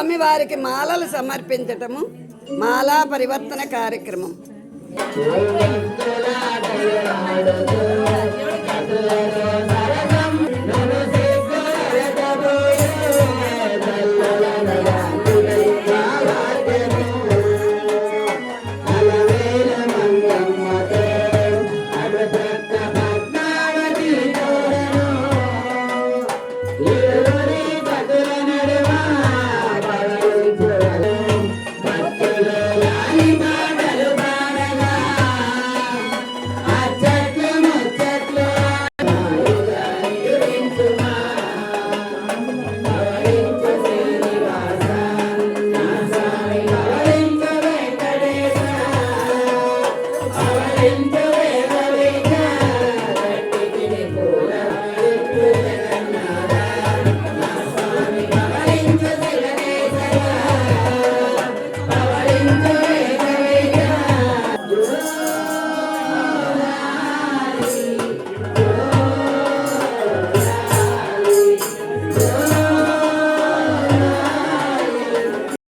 స్వామివారికి మాలలు సమర్పించటము మాలా పరివర్తన కార్యక్రమం Yeah. Oh.